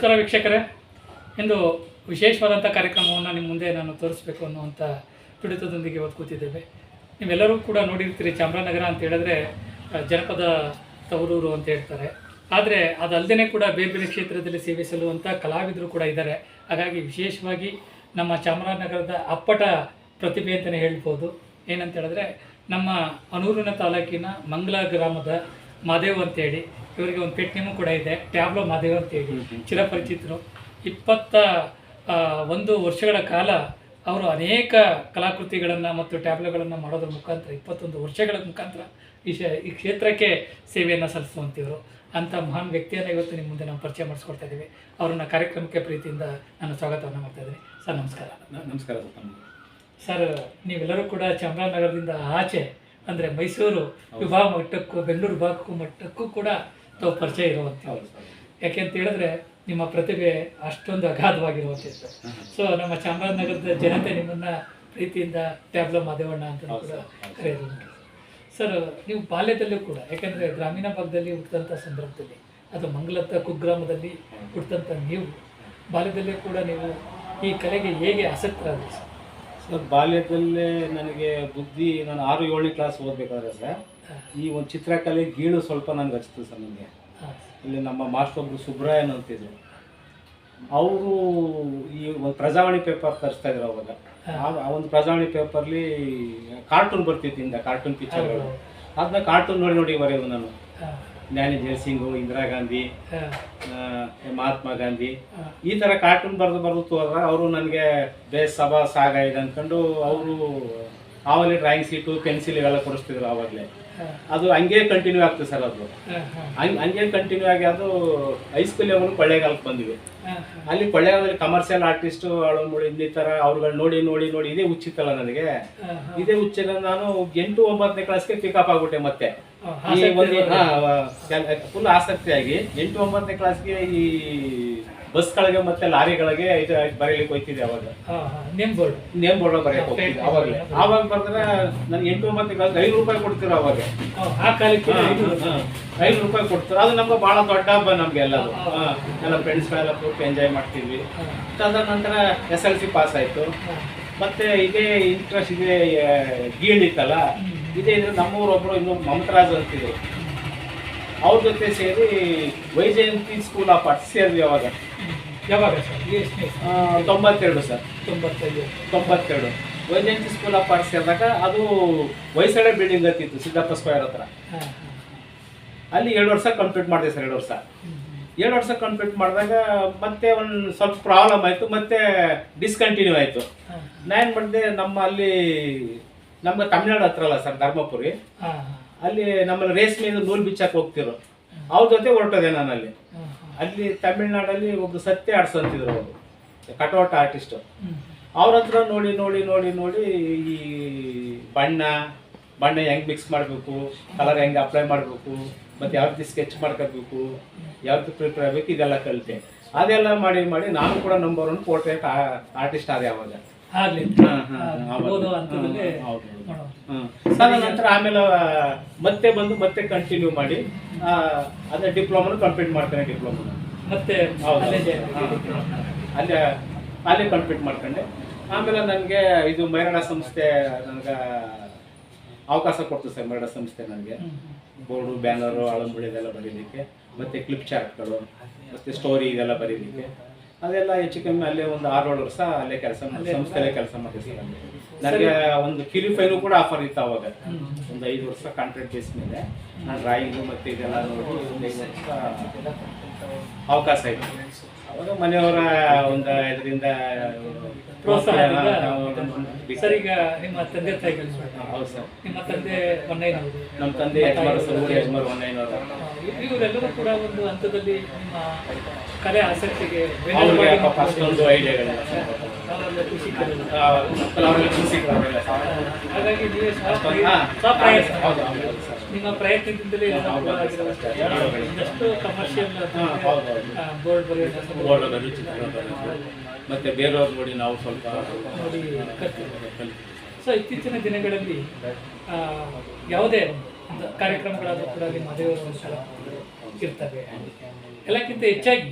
ನಮಸ್ಕಾರ ವೀಕ್ಷಕರೇ. ಇಂದು ವಿಶೇಷವಾದಂಥ ಕಾರ್ಯಕ್ರಮವನ್ನು ನಿಮ್ಮ ಮುಂದೆ ನಾನು ತೋರಿಸ್ಬೇಕು ಅನ್ನುವಂಥ ತುಡಿತದೊಂದಿಗೆ ಇವತ್ತು ಕೂತಿದ್ದೇವೆ. ನೀವೆಲ್ಲರೂ ಕೂಡ ನೋಡಿರ್ತೀರಿ ಚಾಮರಾಜನಗರ ಅಂತ ಹೇಳಿದ್ರೆ ಜನಪದ ತವರೂರು ಅಂತ ಹೇಳ್ತಾರೆ. ಆದರೆ ಅದಲ್ಲದೆ ಕೂಡ ಬೇರೆ ಬೇರೆ ಕ್ಷೇತ್ರದಲ್ಲಿ ಸೇವೆ ಸಲ್ಲುವಂಥ ಕಲಾವಿದರು ಕೂಡ ಇದ್ದಾರೆ. ಹಾಗಾಗಿ ವಿಶೇಷವಾಗಿ ನಮ್ಮ ಚಾಮರಾಜನಗರದ ಅಪ್ಪಟ ಪ್ರತಿಭೆ ಅಂತಲೇ ಹೇಳ್ಬೋದು. ಏನಂತ ಹೇಳಿದ್ರೆ, ನಮ್ಮ ಅನೂರಿನ ತಾಲೂಕಿನ ಮಂಗಲ ಗ್ರಾಮದ ಮಾದೇವ್ ಅಂತೇಳಿ. ಇವರಿಗೆ ಒಂದು ಪೆಟ್ ನೇಮು ಕೂಡ ಇದೆ. ಟ್ಯಾಬ್ಲೋ ಮಾದೇವ್ ಅಂತೇಳಿ ಚಿರಪರಿಚಿತರು. ಇಪ್ಪತ್ತ ಒಂದು ವರ್ಷಗಳ ಕಾಲ ಅವರು ಅನೇಕ ಕಲಾಕೃತಿಗಳನ್ನು ಮತ್ತು ಟ್ಯಾಬ್ಲೋಗಳನ್ನು ಮಾಡೋದ್ರ ಮುಖಾಂತರ ಇಪ್ಪತ್ತೊಂದು ವರ್ಷಗಳ ಮುಖಾಂತರ ಈ ಶ ಈ ಕ್ಷೇತ್ರಕ್ಕೆ ಸೇವೆಯನ್ನು ಸಲ್ಲಿಸುವಂತಿವರು ಅಂಥ ಮಹಾನ್ ವ್ಯಕ್ತಿಯನ್ನು ಇವತ್ತು ನಿಮ್ಮ ಮುಂದೆ ನಾವು ಪರಿಚಯ ಮಾಡಿಸ್ಕೊಡ್ತಾ ಇದ್ದೀವಿ ಅವರನ್ನ ಕಾರ್ಯಕ್ರಮಕ್ಕೆ ಪ್ರೀತಿಯಿಂದ ನಾನು ಸ್ವಾಗತವನ್ನು ಮಾಡ್ತಾ ಇದ್ದೀನಿ ಸರ್ ನಮಸ್ಕಾರ. ನಮಸ್ಕಾರ ಸರ್ ನೀವೆಲ್ಲರೂ ಕೂಡ ಚಾಮರಾಜನಗರದಿಂದ ಆಚೆ ಅಂದರೆ ಮೈಸೂರು ವಿಭಾಗ ಮಟ್ಟಕ್ಕೂ ಬೆಂಗಳೂರು ವಿಭಾಗಕ್ಕೂ ಮಟ್ಟಕ್ಕೂ ಕೂಡ ತಾವು ಪರಿಚಯ ಇರುವಂಥವ್ರು ಯಾಕೆಂತ ಯಾಕೆ ಅಂತ ಹೇಳಿದ್ರೆ ನಿಮ್ಮ ಪ್ರತಿಭೆ ಅಷ್ಟೊಂದು ಅಗಾಧವಾಗಿರುವಂಥದ್ದು ಸೊ ನಮ್ಮ ಚಾಮರಾಜನಗರದ ಜನತೆ ನಿಮ್ಮನ್ನ ಪ್ರೀತಿಯಿಂದ ಟ್ಯಾಬ್ಲೋ ಮಾದೇವಣ್ಣ ಅಂತ ಕೂಡ ಕರೆಯೋದು. ಸರ್. ನೀವು ಬಾಲ್ಯದಲ್ಲೂ ಕೂಡ ಯಾಕೆಂದ್ರೆ ಗ್ರಾಮೀಣ ಭಾಗದಲ್ಲಿ ಹುಟ್ಟಿದಂಥ ಸಂದರ್ಭದಲ್ಲಿ ಅದು ಮಂಗಲತ್ತ ಕುಗ್ರಾಮದಲ್ಲಿ ಹುಟ್ಟಿದಂಥ ನೀವು ಬಾಲ್ಯದಲ್ಲೇ ಕೂಡ ನೀವು ಈ ಕಲೆಗೆ ಹೇಗೆ ಆಸಕ್ತರಾದ್ರಿ ಸರ್ ಸರ್ ಬಾಲ್ಯದಲ್ಲೇ ನನಗೆ ಬುದ್ಧಿ ನಾನು ಆರು ಏಳನೇ ಕ್ಲಾಸ್ ಓದಬೇಕಾದ್ರೆ ಸರ್ ಈ ಒಂದು ಚಿತ್ರಕಲೆ ಗೀಳು ಸ್ವಲ್ಪ ನನಗೆ ಹಚ್ತು ಸರ್ ನನಗೆ ಇಲ್ಲಿ ನಮ್ಮ ಮಾಸ್ಟರ್ ಒಬ್ರು ಸುಬ್ರಾಯನ್ ಅಂತಿದ್ರು. ಅವರು ಈ ಒಂದು ಪ್ರಜಾವಾಣಿ ಪೇಪರ್ ತರಿಸ್ತಾ ಇದ್ರು ಅವಾಗ. ಆ- ಒಂದು ಪ್ರಜಾವಾಣಿ ಪೇಪರ್ಲಿ ಕಾರ್ಟೂನ್ ಬರ್ತಿತ್ತು ಇಂದ ಕಾರ್ಟೂನ್ ಪಿಕ್ಚರ್ಗಳು ಅದನ್ನ ಕಾರ್ಟೂನ್ ನೋಡಿ ನೋಡಿ ಬರೆಯೋದು ನಾನು. ಜ್ಞಾನಿ ಜಯಸಿಂಗು ಇಂದಿರಾ ಗಾಂಧಿ ಮಹಾತ್ಮ ಗಾಂಧಿ. ಈ ತರ ಕಾರ್ಟೂನ್ ಬರೆದು ಬರೆದು ತೋರ ಅವರು ನನಗೆ ಬೇಸ್ ಸಭಾ ಸಾಗ ಇದೆ ಅಂದ್ಕೊಂಡು ಅವರು ಆವಾಗಲೇ ಡ್ರಾಯಿಂಗ್ ಸೀಟು ಪೆನ್ಸಿಲ್ ಇವೆಲ್ಲ ಕೊಡಿಸ್ತಿದ್ರು ಆವಾಗಲೇ. ಅದು ಹಂಗೆ ಕಂಟಿನ್ಯೂ ಆಗ್ತದೆ ಸರ್ ಅದು. ಹಂಗೆ ಹಂಗೆ ಕಂಟಿನ್ಯೂ ಆಗಿ ಅದು ಹೈಸ್ಕೂಲ್ ಲೆವೆಲ್ ಕೊಳ್ಳೇಗಾಲಕ್ಕೆ ಬಂದಿವಿ. ಅಲ್ಲಿ ಕೊಳ್ಳೇಗಾಲದಲ್ಲಿ ಕಮರ್ಷಿಯಲ್ ಆರ್ಟಿಸ್ಟ್ ಅವಳು ಇನ್ನಿತರ ಅವ್ರುಗಳು ನೋಡಿ ನೋಡಿ ನೋಡಿ ಇದೇ ಹುಚ್ಚಿತ್ತಲ್ಲ ನನಗೆ. ಇದೇ ಹುಚ್ಚಿನ ನಾನು ಎಂಟು ಒಂಬತ್ತನೇ ಕ್ಲಾಸ್ಗೆ ಪಿಕಪ್ ಆಗ್ಬಿಟ್ಟೆ ಮತ್ತೆ. ಈ ಒಂದು ಆಸಕ್ತಿ ಫುಲ್ ಆಸಕ್ತಿಯಾಗಿ ಎಂಟು ಒಂಬತ್ತನೇ ಕ್ಲಾಸ್ಗೆ ಈ ಬಸ್ಗಳಿಗೆ ಮತ್ತೆ ಲಾರಿಗಳಿಗೆ ಇದು ಬರೀಲಿಕ್ಕೆ ಹೋಯ್ತಿದ್ದೆ ಅವಾಗ. Name board. ನೇಮ್ ಬೋರ್ಡ್ ಬರೆಯಕ್ಕೆ ಹೋಗ್ತಿದ್ದೆ ಅವಾಗಲೇ. ಆವಾಗ ಬಂದ್ರೆ ನನ್ಗೆ ಎಂಟು ಒಂಬತ್ತು ಐದು ರೂಪಾಯಿ ಕೊಡ್ತೀರ ಅವಾಗ? ಆ ಕಾಲಕ್ಕೆ ಐದು ರೂಪಾಯಿ. ಕೊಡ್ತಾರ? ಅದು ನಮ್ಗೆ ಬಹಳ ದೊಡ್ಡ ಹಬ್ಬ ನಮ್ಗೆ ಎಲ್ಲ ಫ್ರೆಂಡ್ಸ್ ಎಲ್ಲ ಕೂತು ಎಂಜಾಯ್ ಮಾಡ್ತಿದ್ವಿ ಅದಾದ ನಂತರ ಎಸ್ ಎಲ್ ಸಿ ಪಾಸ್ ಆಯ್ತು. ಮತ್ತೆ ಇದೇ ಇಂಟ್ರೆಸ್ಟ್ ಇದೆ ಗೀಳಿತ್ತಲ್ಲ ಇದೇ ಇದ್ರೆ ನಮ್ಮೂರೊಬ್ರು ಇನ್ನು ಮಮತರಾಜ್ ಅಂತಿದ್ರು. ಅವ್ರ ಜೊತೆ ಸೇರಿ ವೈಜಯಂತಿ ಸ್ಕೂಲ್ ಆಫ್ ಆರ್ಟ್ಸ್ ಸೇರಿ ಅವಾಗ. ಯಾವಾಗ ಸರ್ ಎಷ್ಟನೇ ತೊಂಬತ್ತೆರಡು ಸರ್ ತೊಂಬತ್ತೈದು ತೊಂಬತ್ತೆರಡು. ವೈಜಯಂತಿ ಸ್ಕೂಲ್ ಆಫ್ ಆರ್ಟ್ಸ್ ಸೇರಿದಾಗ ಅದು ವಯಸ್ಸಡೆ ಬಿಲ್ಡಿಂಗ್ ಅತ್ತಿತ್ತು ಸಿದ್ದಪ್ಪ ಸ್ಕ್ವೇರ್ ಹತ್ರ. ಅಲ್ಲಿ ಎರಡು ವರ್ಷ ಕಂಪ್ಲೀಟ್ ಮಾಡಿದೆ ಸರ್ ಎರಡು ವರ್ಷ. ಎರಡು ವರ್ಷ ಕಂಪ್ಲೀಟ್ ಮಾಡಿದಾಗ ಮತ್ತೆ ಒಂದು ಸ್ವಲ್ಪ ಪ್ರಾಬ್ಲಮ್ ಆಯಿತು ಮತ್ತೆ ಡಿಸ್ಕಂಟಿನ್ಯೂ ಆಯಿತು. ನಾನು ನಾನು ಮಾಡಿದೆ ನಮ್ಮ ಅಲ್ಲಿ ನಮ್ಗೆ ತಮಿಳ್ನಾಡು ಹತ್ರ ಅಲ್ಲ ಸರ್ ಧರ್ಮಪುರಿ. ಅಲ್ಲಿ ನಮ್ಮಲ್ಲಿ ರೇಷ್ಮೆ ನೂಲು ಬಿಚ್ಚಕ್ ಹೋಗ್ತಿರು ಅವ್ರ ಜೊತೆ ಹೊರಟದೆ ನಾನು ಅಲ್ಲಿ ಅಲ್ಲಿ ತಮಿಳ್ನಾಡಲ್ಲಿ ಒಬ್ರು ಸತ್ಯ ಆಡ್ಸಂತಿದ್ರು ಅವರು. ಕಟೌಟ್ ಆರ್ಟಿಸ್ಟ್ ಅವ್ರ ಹತ್ರ ನೋಡಿ ನೋಡಿ ನೋಡಿ ನೋಡಿ ಈ ಬಣ್ಣ ಬಣ್ಣ ಹೆಂಗ್ ಮಿಕ್ಸ್ ಮಾಡಬೇಕು ಕಲರ್ ಹೆಂಗ್ ಅಪ್ಲೈ ಮಾಡಬೇಕು ಮತ್ತೆ ಯಾವ ರೀತಿ ಸ್ಕೆಚ್ ಮಾಡ್ಕೋಬೇಕು ಯಾವ ರೀತಿ ಪ್ರಿಪೇರ್ ಆಗಬೇಕು ಇದೆಲ್ಲ ಕಲಿತೆ. ಅದೆಲ್ಲ ಮಾಡಿ ಮಾಡಿ ನಾನು ಕೂಡ ನಂಬರ್ ಒನ್ ಪೋರ್ಟ್ರೇಟ್ ಆರ್ಟಿಸ್ಟ್ ಆದೆ ಅವಾಗ. ಹೌದು, ಮಾಡೋದು. ನಂತರ ಆಮೇಲೆ ಮತ್ತೆ ಬಂದು ಮತ್ತೆ ಕಂಟಿನ್ಯೂ ಮಾಡಿ ಅಂದ್ರೆ ಅದೇ ಡಿಪ್ಲೊಮನು ಕಂಪ್ಲೀಟ್ ಮಾಡ್ತೇನೆ ಡಿಪ್ಲೊಮಾನ ಮತ್ತೆ. ಅಲ್ಲೇ. ಅಲ್ಲೇ ಕಂಪ್ಲೀಟ್ ಮಾಡ್ಕೊಂಡೆ. ಆಮೇಲೆ ನನಗೆ ಇದು ಮೈರಾಣ ಸಂಸ್ಥೆ ನನಗೆ ಅವಕಾಶ ಕೊಡ್ತು ಸರ್ ಮೈರಾಡ ಸಂಸ್ಥೆ ನನಗೆ. ಬೋರ್ಡು ಬ್ಯಾನರು ಆಳಂಬುಳಿ ಇದೆಲ್ಲ ಬರೀಲಿಕ್ಕೆ ಮತ್ತೆ ಕ್ಲಿಪ್ ಚಾರ್ಟ್ಗಳು ಮತ್ತೆ ಸ್ಟೋರಿ ಇದೆಲ್ಲ ಬರೀಲಿಕ್ಕೆ. ಅದೆಲ್ಲ ಹೆಚ್ಚು ಕಮ್ಮಿ ಅಲ್ಲೇ ಒಂದು ಆರು ಏಳು ವರ್ಷ ಅಲ್ಲೇ ಕೆಲಸ ಸಂಸ್ಥೆಯಲ್ಲೇ ಕೆಲಸ ಮಾಡಿದೆ ಸರ್. ಅಲ್ಲಿ ನನಗೆ ಒಂದು ಕ್ಯೂರಿಫೈನು ಕೂಡ ಆಫರ್ ಇತ್ತು ಅವಾಗ. ಒಂದು ಐದು ವರ್ಷ ಕಾಂಟ್ರಾಕ್ಟ್ ಬೇಸ್ ಮೇಲೆ. ನಾನು ಡ್ರಾಯಿಂಗು ಮತ್ತೆ ಇದೆಲ್ಲ ನೋಡಿ ಒಂದು ಐದು ವರ್ಷ ಅವಕಾಶ ಇತ್ತು ಅವಾಗ ಮನೆಯವರ ಒಂದು ಇದರಿಂದ ಪ್ರೋತ್ಸಾಹ ಸರ್ ಈಗ ನಿಮ್ಮ ತಂದೆ ಹೌದು ಸರ್. ನಿಮ್ಮ ತಂದೆ ಮೊನ್ನೆ ನಮ್ಮ ತಂದೆ ಯಜಮಾನ ಸರ್ ಯಜಮಾನ್ ಒಂದೈನವರು ಇವರೆಲ್ಲರೂ ಕೂಡ ಒಂದು ಹಂತದಲ್ಲಿ ನಿಮ್ಮ ಕಲೆ ಆಸಕ್ತಿಗೆ ಅಷ್ಟೊಂದು ಐಡಿಯಾಗಳಿಲ್ಲ ಹಾಗಾಗಿ ನೀವೇ. ನಿಮ್ಮ ಪ್ರಯತ್ನದಿಂದಲೇ ಎಷ್ಟು ಕಮರ್ಷಿಯಲ್. ಬೋರ್ಡ್ ಬರೆಯೋದು. ಮತ್ತೆ ಬೇರೆಯವ್ರು ನೋಡಿ ನಾವು ಸ್ವಲ್ಪ ನೋಡಿ. ಸೊ ಇತ್ತೀಚಿನ ದಿನಗಳಲ್ಲಿ ಯಾವುದೇ ಕಾರ್ಯಕ್ರಮಗಳಾದರೂ ಕೂಡ ಅಲ್ಲಿ ಸ್ಥಳ ಇರ್ತವೆ. ಎಲ್ಲಕ್ಕಿಂತ ಹೆಚ್ಚಾಗಿ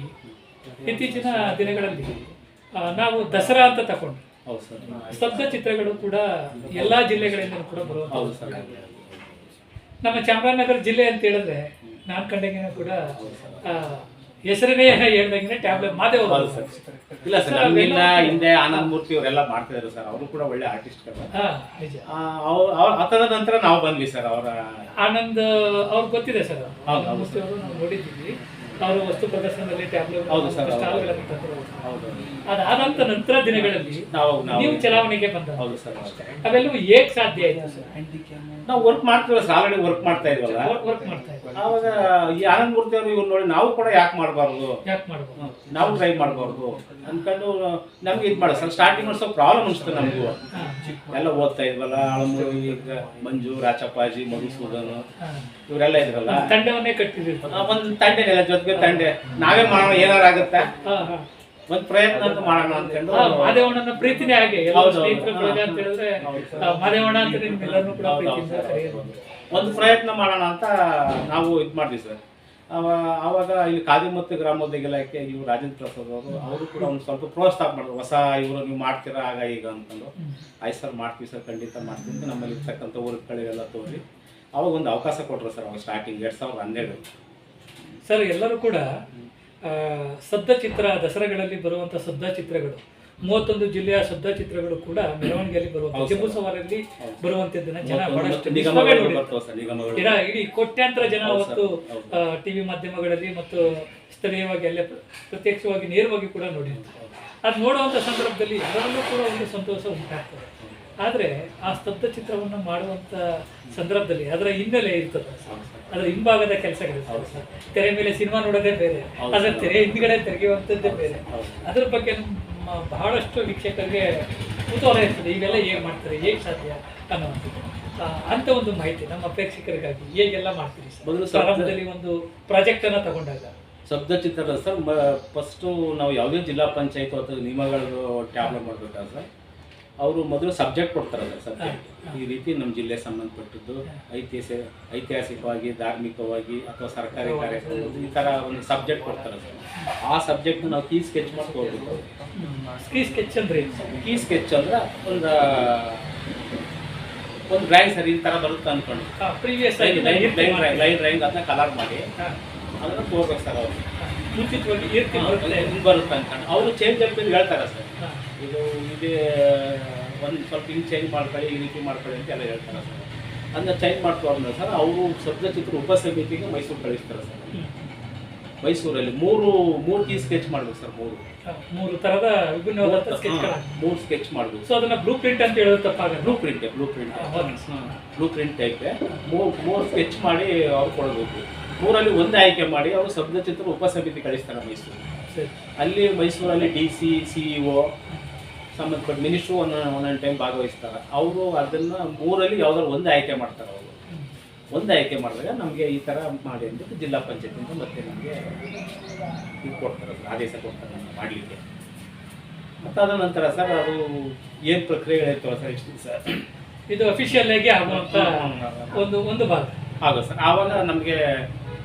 ಇತ್ತೀಚಿನ ದಿನಗಳಲ್ಲಿ ನಾವು ದಸರಾ ಅಂತ ತಗೊಂಡು ಸ್ತಬ್ಧ ಚಿತ್ರಗಳು ಕೂಡ ಎಲ್ಲಾ ಜಿಲ್ಲೆಗಳಿಂದ ಕೂಡ ಬರುವ ಹೌದು ಸರ್. ನಮ್ಮ ಚಾಮರಾಜನಗರ ಜಿಲ್ಲೆ ಅಂತ ಹೇಳಿದ್ರೆ ನಾನು ಕಂಡಂಗಿನ ಕೂಡ ಹೆಸರನ್ನೇ ಹೇಳ್ದಂಗೆ ಟ್ಯಾಬ್ಲೆಟ್ ಮಾತೇ ಹೌದು ಸರ್. ಇಲ್ಲ ಸರ್ ಇಲ್ಲ ಹಿಂದೆ ಆನಂದ್ ಮೂರ್ತಿ ಅವರೆಲ್ಲ ಮಾಡ್ತಾ ಇದ್ರು ಸರ್. ಅವರು ಕೂಡ ಒಳ್ಳೆ ಆರ್ಟಿಸ್ಟ್ಗಳು ಹಾ ನಿಜ ಅದಾದ ನಂತರ ನಾವು ಬಂದ್ವಿ ಸರ್ ಅವರ ಆನಂದ್ ಅವ್ರಿಗೆ ಗೊತ್ತಿದೆ ಸರ್. ಮೂರ್ತಿ ಅವರು ನಾವು ನೋಡಿದ್ದೀವಿ. ಅವರ ವಸ್ತು ಪ್ರದರ್ಶನದಲ್ಲಿ ಟ್ಯಾಬ್ಲೆಟ್ ಹೌದು ಸರ್, ಹೌದು. ಅದಾದಂತ ನಂತರ ದಿನಗಳಲ್ಲಿ ನಾವು ನಾವು ನೀವು ಚಲಾವಣೆಗೆ ಬಂದ ಹೌದು ಸರ್ ಅವೆಲ್ಲವೂ ಏಕ್ ಸಾಧ್ಯ ಆಯ್ತು ಸರ್? ನಾವು ವರ್ಕ್ ಮಾಡ್ತೀವಲ್ಲ ಸರ್ ಆಲ್ರೆಡಿ ವರ್ಕ್ ಮಾಡ್ತಾ ಇದ್ವಲ್ಲ? ವರ್ಕ್ ಮಾಡ್ತಾ ಆವಾಗ ಈ ಆನಂದ್ ಮೂರ್ತಿ ಅವರು ಇವ್ರು ನೋಡಿ ನಾವು ಕೂಡ ಯಾಕೆ ಮಾಡಬಾರ್ದು? ಯಾಕೆ ಮಾಡ್ಬೋದು ನಾವು ಟ್ರೈ ಮಾಡಬಾರ್ದು. ಅನ್ಕೊಂಡು ನಮ್ಗೆ ಇದು ಮಾಡ ಸರ್ ಸ್ಟಾರ್ಟಿಂಗ್ ಸ್ವಲ್ಪ ಪ್ರಾಬ್ಲಮ್ ಅನಿಸ್ತು ನಮಗೂ. ಎಲ್ಲ ಓದ್ತಾ ಇದ್ವಲ್ಲ ಆಳಮೂರು ಈಗ ಮಂಜು ರಾಚಪ್ಪಾಜಿ ಮಧುಸೂದನ್. ಇವರೆಲ್ಲ ಇದ್ರಲ್ಲ. ತಂಡವನ್ನೇ ಕಟ್ಟಿದ್ರು ಒಂದ್ ತಂಡೆನೆಲ್ಲ ಜೊತೆಗೆ ತಂಡೆ. ನಾವೇ ಮಾಡೋಣ ಏನಾರ ಆಗುತ್ತೆ. ಒಂದ್ ಪ್ರಯತ್ನ ಮಾಡೋಣ ಅನ್ಕೊಂಡು ಮಾದೇವಣ್ಣನ ಪ್ರೀತಿನೇ ಹಾಗೆ. ಅಂತ ಹೇಳಿದ್ರೆ ಮಾದೇವಣ್ಣ ಅಂತ ನಿಮ್ಮೆಲ್ಲರನ್ನೂ ಕೂಡ ಒಂದು ಪ್ರಯತ್ನ ಮಾಡೋಣ ಅಂತ ನಾವು ಇದು ಮಾಡಿದ್ವಿ ಸರ್. ಆವಾಗ ಇಲ್ಲಿ ಕಾದಿಮತ್ತು ಗ್ರಾಮೋದ್ಯೋಗ ಇಲಾಖೆ ಇವರು ರಾಜೇಂದ್ರ ಪ್ರಸಾದ್ ಅವರು ಅವರು ಕೂಡ ಒಂದು ಸ್ವಲ್ಪ ಪ್ರೋತ್ಸಾಹ ಮಾಡಿದ್ರು. ಹೊಸ ಇವರು ನೀವು ಮಾಡ್ತೀರಾ ಆಗ ಈಗ ಅಂತಂದು. ಆಯ್ತು ಸರ್ ಮಾಡ್ತೀವಿ ಸರ್ ಖಂಡಿತ ಮಾಡ್ತೀವಿ ಅಂತ ನಮ್ಮಲ್ಲಿ ಇರ್ತಕ್ಕಂಥ ಊರುಗಳಿಗೆಲ್ಲ ತೋರಿ. ಅವಾಗ ಒಂದು ಅವಕಾಶ ಕೊಟ್ಟರು ಸರ್ ಅವಾಗ ಸ್ಟಾರ್ಟಿಂಗ್ ಎರಡು ಸಾವಿರದ ಹನ್ನೆರಡು. ಸರ್ ಎಲ್ಲರೂ ಕೂಡ ಆ, ಶಬ್ದ ಚಿತ್ರ ದಸರಾಗಳಲ್ಲಿ ಬರುವಂತ ಶಬ್ದಚಿತ್ರಗಳು ಮೂವತ್ತೊಂದು ಜಿಲ್ಲೆಯ ಶಬ್ದ ಚಿತ್ರಗಳು ಕೂಡ ಮೆರವಣಿಗೆಯಲ್ಲಿ ಬರುವ ಸರ್. ಬರುವಂತದ್ದನ್ನ ಜನ ಬಹಳಷ್ಟು ಇಡ ಕೋಟ್ಯಾಂತರ ಜನ ಅವತ್ತು. ಟಿವಿ ಮಾಧ್ಯಮಗಳಲ್ಲಿ ಮತ್ತು ಸ್ಥಳೀಯವಾಗಿ ಅಲ್ಲೇ ಪ್ರ- ಪ್ರತ್ಯಕ್ಷವಾಗಿ ನೇರವಾಗಿ ಕೂಡ ನೋಡಿರ್ತಾರೆ. ಅದು ನೋಡುವಂಥ ಸಂದರ್ಭದಲ್ಲಿ ಎಲ್ಲರಲ್ಲೂ ಕೂಡ ಒಂದು ಸಂತೋಷ ಉಂಟಾಗ್ತದೆ. ಆದರೆ ಆ ಸ್ತಬ್ಧ ಚಿತ್ರವನ್ನು ಮಾಡುವಂಥ ಸಂದರ್ಭದಲ್ಲಿ ಅದರ ಹಿನ್ನೆಲೆ ಇರ್ತದೆ. ಅದರ ಹಿಂಭಾಗದ ಕೆಲಸಗಳು. ತೆರೆ ಮೇಲೆ ಸಿನಿಮಾ ನೋಡೋದೇ ಬೇರೆ. ಅದರ ತೆರೆ ಹಿಂದ್ಗಡೆ ತೆರೆಯುವಂಥದ್ದೇ ಬೇರೆ. ಅದ್ರ ಬಗ್ಗೆ ನಮ್ಮ ಬಹಳಷ್ಟು ವೀಕ್ಷಕರಿಗೆ ಕುತೂಹಲ ಇರ್ತದೆ. ಈಗೆಲ್ಲ ಹೇಗೆ ಮಾಡ್ತಾರೆ ಹೇಗೆ ಸಾಧ್ಯ ಅನ್ನುವಂಥದ್ದು. ಅಂತ ಒಂದು ಮಾಹಿತಿ ನಮ್ಮ ಪ್ರೇಕ್ಷಕರಿಗಾಗಿ ಹೇಗೆಲ್ಲ ಮಾಡ್ತೀರಿ ಪ್ರಾರಂಭದಲ್ಲಿ ಒಂದು ಪ್ರಾಜೆಕ್ಟ್ ಅನ್ನ ತಗೊಂಡಾಗ. ಶಬ್ದ ಚಿತ್ರದ ಸರ್ ಫಸ್ಟು ನಾವು ಯಾವುದೇ ಜಿಲ್ಲಾ ಪಂಚಾಯತ್ ಅಥವಾ ನಿಯಮಗಳು ಟ್ಯಾಬ್ಲೆಟ್ ಮಾಡಬೇಕಾದ್ರೆ ಸರ್? ಅವರು ಮೊದಲು ಸಬ್ಜೆಕ್ಟ್ ಕೊಡ್ತಾರಲ್ಲ ಸಬ್ಜೆಕ್ಟ್ ಈ ರೀತಿ ನಮ್ಮ ಜಿಲ್ಲೆ ಸಂಬಂಧಪಟ್ಟದ್ದು ಐತಿಹಾಸಿಕ ಐತಿಹಾಸಿಕವಾಗಿ ಧಾರ್ಮಿಕವಾಗಿ ಅಥವಾ ಸರ್ಕಾರಿ ಕಾರ್ಯಕ್ರಮ ಈ ಥರ ಒಂದು ಸಬ್ಜೆಕ್ಟ್ ಕೊಡ್ತಾರೆ ಸರ್ ಆ ಸಬ್ಜೆಕ್ಟ್ ನಾವು ಕೀ ಸ್ಕೆಚ್ ಮಾಡಿ ಕೀ ಸ್ಕೀ ಸ್ಕೆಚ್ ಅಂದ್ರೆ? ಕೀ ಸ್ಕೆಚ್ ಅಂದ್ರೆ ಒಂದು ಒಂದು ಡ್ರಾಯಿಂಗ್ ಸರ್ ಈ ಥರ ಬರುತ್ತೆ ಅಂದ್ಕೊಂಡು ಪ್ರೀವಿಯಸ್ ಲೈನ್ ಲೈನ್ ಡ್ರಾಯಿಂಗ್ ಅದನ್ನ ಕಲರ್ ಮಾಡಿ. ಅದನ್ನ ತೋರ್ಬೇಕು ಸರ್ ಅವರು. ಮುಂಚಿತವಾಗಿ ಇರ್ತೀನಿ ಅವ್ರ ಕಲೆ ಹಿಂಗೆ ಬರುತ್ತೆ ಅನ್ಕೊಂಡು ಅವರು ಚೇಂಜ್ ಅಂತ ಹೇಳ್ತಾರೆ ಸರ್. ಇದು ಇದು ಒಂದು ಸ್ವಲ್ಪ ಹಿಂಗೆ ಚೇಂಜ್ ಮಾಡ್ಕೊಳ್ಳಿ ಈ ರೀತಿ ಮಾಡ್ಕೊಳ್ಳಿ ಅಂತ ಎಲ್ಲ ಹೇಳ್ತಾರೆ ಸರ್. ಅದನ್ನ ಚೇಂಜ್ ಮಾಡ್ಕೊಂಡ್ರೆ ಸರ್ ಅವರು ಶಬ್ದ ಚಿತ್ರ ಉಪ ಸಮಿತಿಗೆ ಮೈಸೂರು ಕಳಿಸ್ತಾರೆ ಸರ್. ಮೈಸೂರಲ್ಲಿ ಮೂರು ಮೂರು ಟೀ ಸ್ಕೆಚ್ ಮಾಡ್ಬೇಕು ಸರ್ ಮೂರು. ಮೂರು ತರದ ಸ್ಕೆಚ್ ಮೂರು ಸ್ಕೆಚ್ ಮಾಡ್ಬೇಕು. ಸೊ ಅದನ್ನ ಬ್ಲೂ ಪ್ರಿಂಟ್ ಅಂತ ಹೇಳೋದು ತಪ್ಪಾಗ blueprint blueprint blueprint ಐತೆ ಮೂರು ಮೂರು ಸ್ಕೆಚ್ ಮಾಡಿ ಅವ್ರು ಕೊಡಬೇಕು. ಮೂರಲ್ಲಿ ಒಂದೇ ಆಯ್ಕೆ ಮಾಡಿ ಅವರು ಶಬ್ದ ಚಿತ್ರ ಉಪ ಸಮಿತಿ ಕಳಿಸ್ತಾರೆ ಮೈಸೂರು. ಸರಿ. ಅಲ್ಲಿ ಮೈಸೂರಲ್ಲಿ D C C E O ಸಂಬಂಧಪಟ್ಟ ಮಿನಿಸ್ಟ್ರು ಒಂದೊಂದು ಒಂದೊಂದು ಟೈಮ್ ಭಾಗವಹಿಸ್ತಾರೆ. ಅವರು ಅದನ್ನ ಮೂರಲ್ಲಿ ಯಾವ್ದಾದ್ರು ಒಂದೇ ಆಯ್ಕೆ ಮಾಡ್ತಾರೆ ಅವರು. ಒಂದು ಆಯ್ಕೆ ಮಾಡಿದಾಗ ನಮಗೆ ಈ ಥರ ಮಾಡಿ ಅಂದ್ಬಿಟ್ಟು ಜಿಲ್ಲಾ ಪಂಚಾಯತಿಂದ ಮತ್ತೆ ನಮಗೆ ಇದು ಕೊಡ್ತಾರೆ ಸರ್, ಆದೇಶ ಕೊಡ್ತಾರೆ ಮಾಡಲಿಕ್ಕೆ. ಮತ್ತು ಅದ ನಂತರ ಸರ್ ಅದು ಏನು ಪ್ರಕ್ರಿಯೆಗಳಿರ್ತವೆ ಸರ್ ಇಷ್ಟು ದಿವಸ? ಇದು ಅಫಿಷಿಯಲ್ ಆಗಿ ಆಗುವಂಥ ಒಂದು ಒಂದು ಭಾಗ. ಆಗೋ ಸರ್ ಆವಾಗ ನಮಗೆ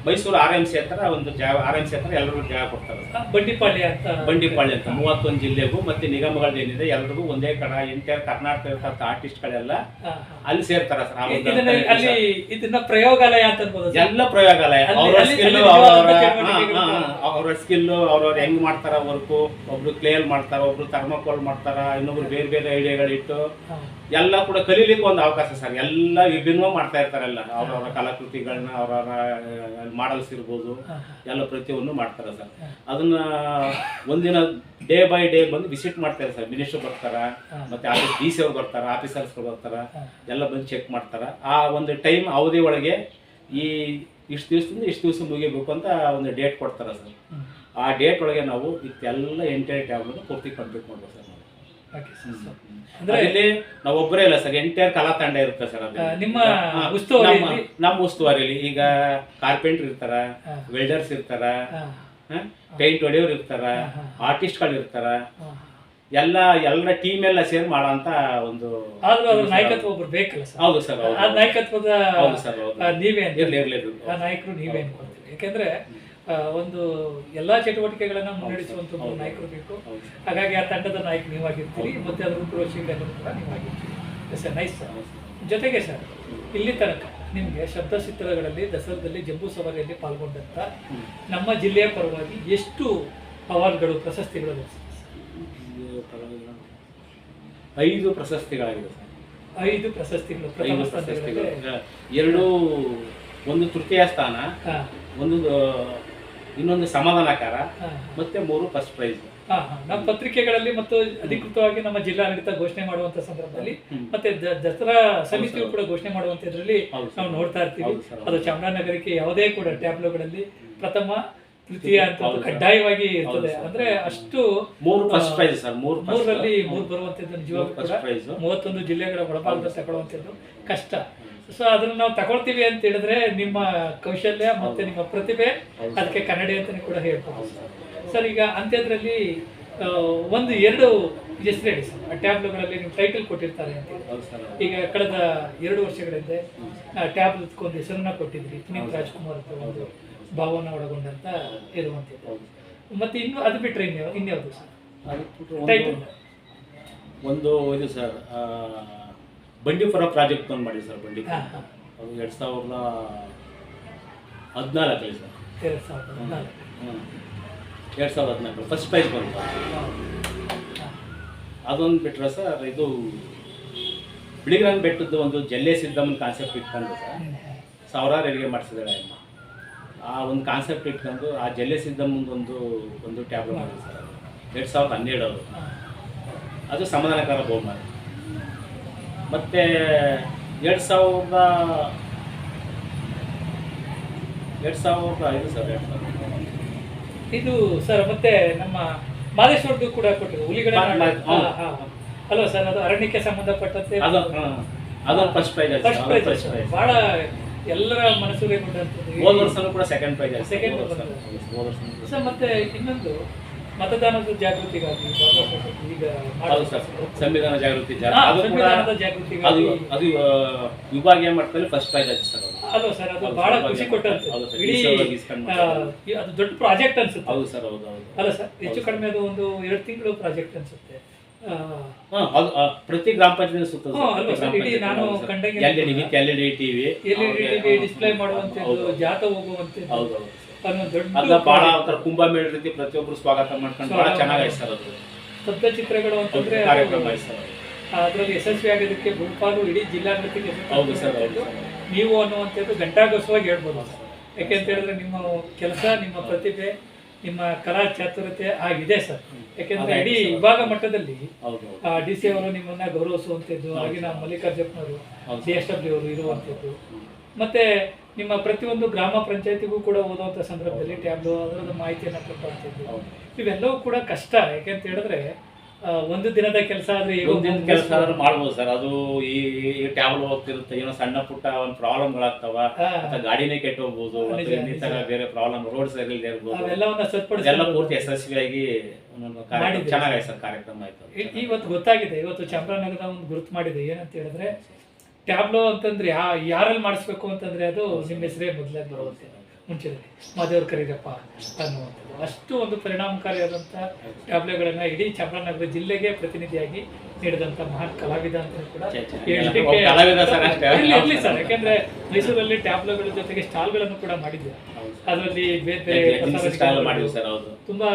ಮೈಸೂರು ಆರ್ ಎಂ ಸಿ ಹತ್ರ ಒಂದು ಜಾಗ ಆರ್ ಎಂ ಸಿ ಹತ್ರ ಎಲ್ಲರಿಗೂ ಜಾಗ ಕೊಡ್ತಾರೆ. ಬಂಡಿಪಾಳ್ಯ ಅಂತ. ಬಂಡಿಪಾಳ್ಯ ಅಂತ ಮೂವತ್ತೊಂದು ಜಿಲ್ಲೆಗೂ ಮತ್ತೆ ನಿಗಮಗಳೇನಿದೆ ಎಲ್ರಿಗೂ ಒಂದೇ ಕಡ ಎಂಟೈರ್ ಕರ್ನಾಟಕ ಆರ್ಟಿಸ್ಟ್ ಆರ್ಟಿಸ್ಟ್ಗಳೆಲ್ಲ ಆ. ಅಲ್ಲಿ ಸೇರ್ತಾರೆ ಸರ್ ಆ ಒಂದು ಇದನ್ನ ಅಲ್ಲಿ ಇದನ್ನ ಪ್ರಯೋಗಾಲಯ ಅಂತ ಅನ್ಬೋದು ಎಲ್ಲ ಪ್ರಯೋಗಾಲಯ ಅವ್ರ ಸ್ಕಿಲ್ ಅವರ ಸ್ಕಿಲ್ ಅವ್ರವ್ರು ಹೆಂಗ್ ಮಾಡ್ತಾರ ವರ್ಕು ಒಬ್ರು ಕ್ಲೇಲ್ ಮಾಡ್ತಾರ ಒಬ್ರು ಥರ್ಮಕೋಲ್ ಮಾಡ್ತಾರ ಇನ್ನೊಬ್ರು ಬೇರೆ ಬೇರೆ ಐಡಿಯಾಗಳಿಟ್ಟು ಇಟ್ಟು ಎಲ್ಲ ಕೂಡ ಕಲೀಲಿಕ್ಕೆ ಒಂದು ಅವಕಾಶ ಸರ್. ಎಲ್ಲ ವಿಭಿನ್ನ ಮಾಡ್ತಾ ಇರ್ತಾರೆ ಇರ್ತಾರಲ್ಲ ಅವ್ರವ್ರ ಕಲಾಕೃತಿಗಳನ್ನ ಅವ್ರವ್ರ ಮಾಡಲ್ಸ್ ಇರ್ಬೋದು ಎಲ್ಲ ಪ್ರತಿಯೊಂದು ಮಾಡ್ತಾರೆ ಸರ್. ಅದನ್ನ ಒಂದಿನ ಡೇ ಬೈ ಡೇ ಬಂದು ವಿಸಿಟ್ ಮಾಡ್ತಾರೆ ಸರ್. ಮಿನಿಸ್ಟರ್ ಬರ್ತಾರ. ಮತ್ತೆ ಆಫೀಸ್ ಡಿ ಸಿ ಅವ್ರು ಬರ್ತಾರ ಆಫೀಸರ್ಸ್ಗಳು ಬರ್ತಾರ ಎಲ್ಲ ಬಂದು ಚೆಕ್ ಮಾಡ್ತಾರ. ಆ ಒಂದು ಟೈಮ್ ಅವಧಿ ಒಳಗೆ ಈ ಇಷ್ಟು ದಿವಸದಿಂದ ಇಷ್ಟು ದಿವಸ ಮುಗಿಬೇಕು ಅಂತ ಒಂದು ಡೇಟ್ ಕೊಡ್ತಾರೆ ಸರ್. ಆ ಡೇಟ್ ಒಳಗೆ ನಾವು ಇದೆಲ್ಲ ಎಂಟೈರ್ ಟ್ಯಾಬ್ಲೆಟ್ ಪೂರ್ತಿ ಕಂಪ್ಲೀಟ್ ಸರ್, ಸರ್. ಅಂದ್ರೆ ಇಲ್ಲಿ ನಾವು ಒಬ್ಬರೇ ಇಲ್ಲ ಸರ್ ಎಂಟೈರ್ ಕಲಾ ತಂಡ ಇರುತ್ತೆ ಸರ್ ಅದು ನಿಮ್ಮ ಉಸ್ತುವಾರಿ ನಮ್ಮ- ನಮ್ಮ ಉಸ್ತುವಾರಿಯಲ್ಲಿ. ಈಗ ಕಾರ್ಪೆಂಟರ್ ಇರ್ತಾರ. ವೆಲ್ಡರ್ಸ್ ಇರ್ತಾರ ಪೇಂಟ್ ಹೊಡೆಯೋರು ಇರ್ತಾರ. ಆರ್ಟಿಸ್ಟ್ಗಳು ಇರ್ತಾರ. ಎಲ್ಲ ಎಲ್ಲರ ಟೀಮ್ ಎಲ್ಲ ಸೇರ್ ಮಾಡೋಂತ ಒಂದು ಆದ್ರೂ ಅದ್ರ ನಾಯಕತ್ವ ಒಬ್ರು ಬೇಕಲ್ಲ ಸರ್? ಹೌದು ಸರ್ ಆ ನಾಯಕತ್ವದ ಹೌದು ಸರ್ ನೀವೇ ಇರ್ಲಿ. ಆ ನಾಯಕರು ನೀವೇ ಅನ್ಕೊಳ್ತೀವಿ ಯಾಕೆಂದ್ರೆ ಒಂದು ಎಲ್ಲಾ ಚಟುವಟಿಕೆಗಳನ್ನ ಮುನ್ನಡೆಸುವಂತ. ನಾಯಕರು ಬೇಕು. ಹಾಗಾಗಿ ಆ ತಂಡದ ನಾಯಕ ನೀವಾಗಿರ್ತೀರಿ ಮತ್ತೆ ಅದರ ರೂಪುರೇಷೆಗಳೆಲ್ಲರೂ ಕೂಡ ನೀವಾಗಿರ್ತೀರಿ. Sir nice sir. ಜೊತೆಗೆ ಸರ್ ಇಲ್ಲಿ ತನಕ ನಿಮಗೆ ಶಬ್ದಚಿತ್ರಗಳಲ್ಲಿ ದಸರಾದಲ್ಲಿ ಜಂಬೂ ಸವಾರಿಯಲ್ಲಿ ಪಾಲ್ಗೊಂಡಂತ ನಮ್ಮ ಜಿಲ್ಲೆಯ ಪರವಾಗಿ ಎಷ್ಟು ಅವಾರ್ಡ್ಗಳು ಪ್ರಶಸ್ತಿಗಳು. ಐದು ಪ್ರಶಸ್ತಿಗಳಾಗಿದೆ ಸರ್ ಐದು ಪ್ರಶಸ್ತಿಗಳು ಐದು ಪ್ರಶಸ್ತಿಗಳು. ಎರಡು ಒಂದು ತೃತೀಯ ಸ್ಥಾನ ಒಂದು ಇನ್ನೊಂದು ಸಮಾಧಾನಕಾರ ಮತ್ತೆ ಮೂರು ಫಸ್ಟ್ ಪ್ರೈಸ್. ನಮ್ಮ ಪತ್ರಿಕೆಗಳಲ್ಲಿ ಮತ್ತು ಅಧಿಕೃತವಾಗಿ ನಮ್ಮ ಜಿಲ್ಲಾ ಜಿಲ್ಲಾಡಳಿತ ಘೋಷಣೆ ಮಾಡುವಂತ ಸಂದರ್ಭದಲ್ಲಿ ಮತ್ತೆ ದಸರಾ ಸಮಿತಿಯು ಕೂಡ ಘೋಷಣೆ ಮಾಡುವಂತ ಇದರಲ್ಲಿ ನಾವು ನೋಡ್ತಾ ಇರ್ತೀವಿ. ಅದು ಚಾಮರಾಜನಗರಕ್ಕೆ ಯಾವುದೇ ಕೂಡ ಟ್ಯಾಬ್ಲೋಗಳಲ್ಲಿ ಪ್ರಥಮ ತೃತೀಯ ಅಂತ ಕಡ್ಡಾಯವಾಗಿ ಇರ್ತದೆ. ಅಂದ್ರೆ ಅಷ್ಟು ಮೂರು ಫಸ್ಟ್ ಪ್ರೈಸ್ ಸರ್. ಮೂರು. ಮೂರರಲ್ಲಿ ಮೂರು ಬರುವಂತದ್ದು ನಿಜವಾಗ್ಲೂ ಕೂಡ. ಮೂವತ್ತೊಂದು ಜಿಲ್ಲೆಗಳ ಒಳಭಾಗದಲ್ಲಿ ತಗೊಳ್ಳುವಂತದ್ದು ಕಷ್ಟ. ಸೊ ಅದನ್ನ ನಾವು ತಗೊಳ್ತೀವಿ ಅಂತ ಹೇಳಿದ್ರೆ ನಿಮ್ಮ ಕೌಶಲ್ಯ ಮತ್ತೆ ನಿಮ್ಮ ಪ್ರತಿಭೆ ಅದಕ್ಕೆ ಕನ್ನಡಿ ಅಂತಾನೆ ಕೂಡ ಹೇಳ್ಬೋದು. ಸರ್ ಈಗ ಅಂತ್ಯದ್ರಲ್ಲಿ ಒಂದು ಎರಡು ಹೆಸರು ಹೇಳಿ ಸರ್. ಆ ಟ್ಯಾಬ್ಲೋಗಳಲ್ಲಿ ನೀವು ಟೈಟಲ್ ಕೊಟ್ಟಿರ್ತಾರೆ ಅಂತ ಈಗ ಕಳೆದ ಎರಡು ವರ್ಷಗಳ ಹಿಂದೆ ಟ್ಯಾಬ್ ಒಂದು ಹೆಸರನ್ನ ಕೊಟ್ಟಿದ್ರಿ. ಪುನೀತ್ ರಾಜ್ಕುಮಾರ್ ಅಂತ ಒಂದು ಭಾವನ ಒಳಗೊಂಡಂತ ಇರುವಂಥದ್ದು ಮತ್ತೆ ಇನ್ನು ಅದು ಬಿಟ್ರೆ ಇನ್ಯಾವ ಇನ್ಯಾವುದು ಸರ್? ಟೈಟಲ್ ಒಂದು- ಇದು ಸರ್ ಬಂಡೀಪುರ ಪ್ರಾಜೆಕ್ಟ್ ಒಂದು ಮಾಡಿ ಸರ್ ಬಂಡೀಪುರ. ಹಾ ಹಾ. ಅದು ಎರಡು ಸಾವಿರದ ಹದಿನಾಲ್ಕಲ್ಲಿ ಸರ್. ಎರಡು ಸಾವಿರದ ಹದಿನಾಲ್ಕು. ಎರಡು ಸಾವಿರದ ಹದಿನಾಲ್ಕು ಫಸ್ಟ್ ಪ್ರೈಸ್ ಬಂತು. ಅದೊಂದು ಬಿಟ್ರೆ ಸರ್ ಇದು ಬಿಳಿಗ್ರಾನ್ ಬೆಟ್ಟದ್ದು ಒಂದು ಜಲ್ಲೆ ಸಿದ್ದಮ್ಮನ ಕಾನ್ಸೆಪ್ಟ್ ಇಟ್ಕೊಂಡು ಸರ್. ಸಾವಿರಾರು ಅಡಿಗೆ ಮಾಡಿಸಿದ್ದಾಳೆ ಅಮ್ಮ. ಆ ಒಂದು ಕಾನ್ಸೆಪ್ಟ್ ಇಟ್ಕೊಂಡು ಆ ಜಲ್ಲೆ ಸಿದ್ದಮ್ಮಂದು ಒಂದು ಒಂದು ಟ್ಯಾಬ್ಲೆಟ್ ಮಾಡಿದೆ ಸರ್. ಎರಡು ಸಾವಿರದ ಹನ್ನೆರಡು ಅದು ಅದು ಸಮಾಧಾನಕಾರ ಬಹುಮಾನ. ಮತ್ತು ಎರಡು ಸಾವಿರದ ಎರಡು ಸಾವಿರದ ಐದು ಸರ್ ಎರಡು ಸಾವಿರದ ಇದು ಸರ್ ಮತ್ತೆ ನಮ್ಮ ಮಾದೇಶ್ವರದ್ದು ಕೂಡ ಕೊಟ್ಟಿದ್ರು ಹುಲಿಗಳ ಹಲೋ. ಅಲ್ವಾ ಸರ್ ಅದು ಅರಣ್ಯಕ್ಕೆ ಸಂಬಂಧಪಟ್ಟಂತೆ? ಅದು ಫಸ್ಟ್ ಪ್ರೈಸ್ ಫಸ್ಟ್ ಪ್ರೈಸ್ ಬಹಳ ಎಲ್ಲರ ವರ್ಷನೂ ಕೂಡ ಸೆಕೆಂಡ್ ಪ್ರೈಸ್ ಸೆಕೆಂಡ್. ಸರ್ ಮತ್ತೆ ಇನ್ನೊಂದು ಮತದಾನದ ಜಾಗೃತಿಗಾಗಿ ಈಗ ಸರ್. ಸಂವಿಧಾನ ಜಾಗೃತಿ ಹಾ, ಅದು ಕೂಡ ಸಂವಿಧಾನದ ಅದು ಜಾಗೃತಿಗಾಗಿ ಅದು ಆ, ವಿಭಾಗೀಯ ಮಟ್ಟದಲ್ಲಿ ಫಸ್ಟ್ ಪ್ರೈಸ್ ಆಯ್ತು ಸರ್ ಅದು. ಅಲ್ವಾ ಸರ್? ಅದು ಹೌದು, ಬಹಳ ಹೌದು, ಖುಷಿ ಕೊಟ್ಟಂತೆ. ಹೌದು ಸರ್, ಇಡೀ ಈಶ್ವರವಾಗಿ ಇಸ್ಕೊಂಡು ಆ, ಈ- ಅದು ದೊಡ್ಡ ಪ್ರಾಜೆಕ್ಟ್ ಅನ್ಸುತ್ತೆ. ಹೌದು ಸರ್ ಹೌದು ಹೌದು. ಅಲ್ಲ ಸರ್ ಹೆಚ್ಚು ಕಡಿಮೆ ಅದು ಒಂದು ಎರಡು ತಿಂಗಳು ಪ್ರಾಜೆಕ್ಟ್ ಅನ್ಸುತ್ತೆ. ಆ, ಹಾ, ಅದು ಆ, ಪ್ರತಿ ಗ್ರಾಮ ಪಂಚಾಯತ್ ಸುತ್ತ ಹ್ಮ್, ಅಲ್ವಾ ಸರ್, ಇಡೀ ನಾನು ಕಂಡಂಗೆ L E D TV L TV display ಮಾಡುವಂಥದ್ದು. ಜಾತ ಹೋಗುವಂಥದ್ದು. ಹೌದು. ಅನ್ನೋ ದೊಡ್ಡ ಅದನ್ನ ಬಹಳ ಒಂಥರ ಕುಂಭಮೇಳ ರೀತಿ ಪ್ರತಿಯೊಬ್ಬರು ಸ್ವಾಗತ ಮಾಡ್ಕೊಂಡು ಬಹಳ ಚೆನ್ನಾಗಿ ಸರ್ ಅದು ಶಬ್ದ ಚಿತ್ರಗಳು ಅಂತಂದ್ರೆ ಕಾರ್ಯಕ್ರಮ. ಅದರಲ್ಲಿ ಯಶಸ್ವಿ ಆಗೋದಕ್ಕೆ ಗುಂಪಾಲು ಇಡೀ ಜಿಲ್ಲಾಡಳಿತಕ್ಕೆ ಹೌದು ಸರ್ ಹೌದು. ನೀವು ಅನ್ನುವಂಥದ್ದು ಗಂಟಾಗೋಸ್ವಾಗಿ ಹೇಳ್ಬೋದು ಯಾಕೆಂತ ಹೇಳಿದ್ರೆ ನಿಮ್ಮ ಕೆಲಸ ನಿಮ್ಮ ಪ್ರತಿಭೆ ನಿಮ್ಮ ಕಲಾ ಚಾತುರ್ಯತೆ ಆಗಿದೆ ಸರ್. ಯಾಕೆಂದ್ರೆ ಇಡೀ ವಿಭಾಗ ಮಟ್ಟದಲ್ಲಿ ಡಿ ಸಿ ಅವರು ನಿಮ್ಮನ್ನ ಗೌರವಿಸುವಂಥದ್ದು ಆಗಿನ ಮಲ್ಲಿಕಾರ್ಜುನವರು ಸಿ ಎಸ್ ಡಬ್ಲ್ಯೂ ಅವರು ಇರುವಂಥದ್ದು. ಮತ್ತೆ ನಿಮ್ಮ ಪ್ರತಿಯೊಂದು ಗ್ರಾಮ ಪಂಚಾಯತಿಗೂ ಕೂಡ ಓದುವಂತ ಸಂದರ್ಭದಲ್ಲಿ ಟ್ಯಾಬ್ಲು ಅದರ ಮಾಹಿತಿಯನ್ನು ಕೊಟ್ಟು. ಇವೆಲ್ಲವೂ ಕೂಡ ಕಷ್ಟ. ಯಾಕೆಂತ ಹೇಳಿದ್ರೆ ಒಂದು ದಿನದ ಕೆಲಸ ಆದ್ರೆ ಮುಂದಿನ ಕೆಲಸ ಆದ್ರೂ ಮಾಡ್ಬೋದು ಸರ್. ಅದು ಈ ಟ್ಯಾಬ್ಲ್ ಹೋಗ್ತಿರುತ್ತೆ. ಏನೋ ಸಣ್ಣ ಪುಟ್ಟ ಒಂದು ಪ್ರಾಬ್ಲಮ್ಗಳಾಗ್ತಾವ ಗಳಾಗ್ತಾವ. ಅಥವಾ ಗಾಡಿನೇ ಕೆಟ್ಟು ಹೋಗ್ಬೋದು ಬೇರೆ ಪ್ರಾಬ್ಲಮ್ ರೋಡ್ ಸೈಡ್ ಇರ್ಬೋದು. ಎಲ್ಲ ಪೂರ್ತಿ ಯಶಸ್ವಿಯಾಗಿ. ಚೆನ್ನಾಗಾಯ್ತು ಸರ್ ಕಾರ್ಯಕ್ರಮ ಆಯ್ತು ಇವತ್ತು ಗೊತ್ತಾಗಿದೆ. ಇವತ್ತು ಚಾಮರಾಜನಗರ ಒಂದು ಗುರುತು ಮಾಡಿದೆ. ಏನಂತ ಹೇಳಿದ್ರೆ ಟ್ಯಾಬ್ಲೋ ಅಂತಂದ್ರೆ ಯಾರಲ್ಲಿ ಮಾಡಿಸ್ಬೇಕು ಅಂತಂದ್ರೆ ಅದು ನಿಮ್ಮ ಹೆಸರೇ ಮೊದಲೇ ಬರುತ್ತೆ. ಮುಂಚೆದಲ್ಲಿ ಮಾದೇವ್ರ ಕರೀರಪ್ಪ ಅನ್ನುವಂಥದ್ದು. ಅಷ್ಟು ಒಂದು ಪರಿಣಾಮಕಾರಿಯಾದಂಥ ಟ್ಯಾಬ್ಲೆಟ್ಗಳನ್ನು ಇಡೀ ಚಾಮರಾಜನಗರ ಜಿಲ್ಲೆಗೆ ಪ್ರತಿನಿಧಿಯಾಗಿ ನೀಡಿದಂಥ ಮಹಾನ್ ಕಲಾವಿದ ಅಂತ ಕೂಡ ಇರಲಿ ಸರ್. ಯಾಕಂದ್ರೆ ಮೈಸೂರಲ್ಲಿ ಟ್ಯಾಬ್ಲೆಟ್ಗಳ ಜೊತೆಗೆ ಸ್ಟಾಲ್ಗಳನ್ನು ಕೂಡ ಮಾಡಿದ್ವಿ. ಅದರಲ್ಲಿ ಬೇರೆ ಬೇರೆ ಸರ್ ಹೌದು. ತುಂಬಾ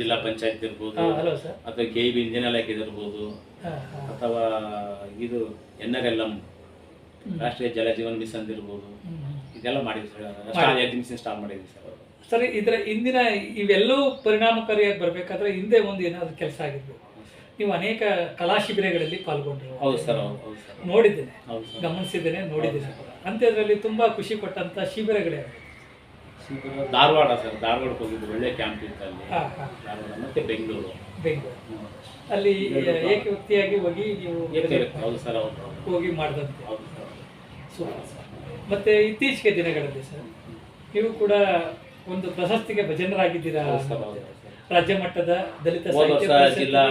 ಜಿಲ್ಲಾ ಪಂಚಾಯತ್ ಇರ್ಬೋದು ಹಲೋ ಸರ್. ಅಥವಾ ಕೆ ಬಿ ಇಂಜಿನ್ ಇಲಾಖೆ ಇರ್ಬೋದು ಅಥವಾ ಇದು ಎನ್ ಆರ್ ಎಲ್ ಎಂ ರಾಷ್ಟ್ರೀಯ ಜಲ ಜೀವನ ಮಿಷನ್ ಇರ್ಬೋದು. ಇದೆಲ್ಲ ಮಾಡಿದ್ವಿ ಸರ್. ಸ್ಟಾರ್ಟ್ ಮಾಡಿದ್ವಿ. ಸರ್. ಸರಿ ಇದರ ಇಂದಿನ ಇವೆಲ್ಲವೂ ಪರಿಣಾಮಕಾರಿಯಾಗಿ ಬರಬೇಕಾದ್ರೆ ಹಿಂದೆ ಒಂದು ಏನಾದರೂ ಕೆಲಸ ಆಗಿರ್ಬೇಕು ನೀವು ಅನೇಕ ಕಲಾ ಶಿಬಿರಗಳಲ್ಲಿ ಪಾಲ್ಗೊಂಡ್ರು ಹೌದು ಸರ್ ಹೌದು ಹೌದು ಸರ್. ನೋಡಿದ್ದೇನೆ. ಗಮನಿಸಿದ್ದೇನೆ ನೋಡಿದ್ದೇನೆ ಅಂತ್ಯದಲ್ಲಿ ತುಂಬಾ ಖುಷಿ ಕೊಟ್ಟಂತ ಶಿಬಿರಗಳೇ ಧಾರವಾಡ ಸರ್. ಧಾರವಾಡಕ್ಕೆ ಹೋಗಿದ್ದು ಒಳ್ಳೆ ಕ್ಯಾಂಪ್ ಇತ್ತು ಅಲ್ಲಿ. ಧಾರವಾಡ ಮತ್ತೆ ಬೆಂಗಳೂರು. ಬೆಂಗಳೂರು. ಅಲ್ಲಿ ಏಕವ್ಯಕ್ತಿಯಾಗಿ ಹೋಗಿ ನೀವು ಹೌದು ಸರ್ ಹೋಗಿ ಮಾಡಿದಂತೆ. ಹೌದು ಸರ್ ಸೂಪರ್ ಸರ್. ಮತ್ತೆ ಇತ್ತೀಚೆಗೆ ದಿನಗಳಲ್ಲಿ ಸರ್ ನೀವು ಕೂಡ ಒಂದು ಪ್ರಶಸ್ತಿಗೆ ಭಜನರಾಗಿದ್ದೀರಾ ಹೌದು ಹೌದು ರಾಜ್ಯ ಮಟ್ಟದ ದಲಿತ ಹೋದ ಜಿಲ್ಲಾ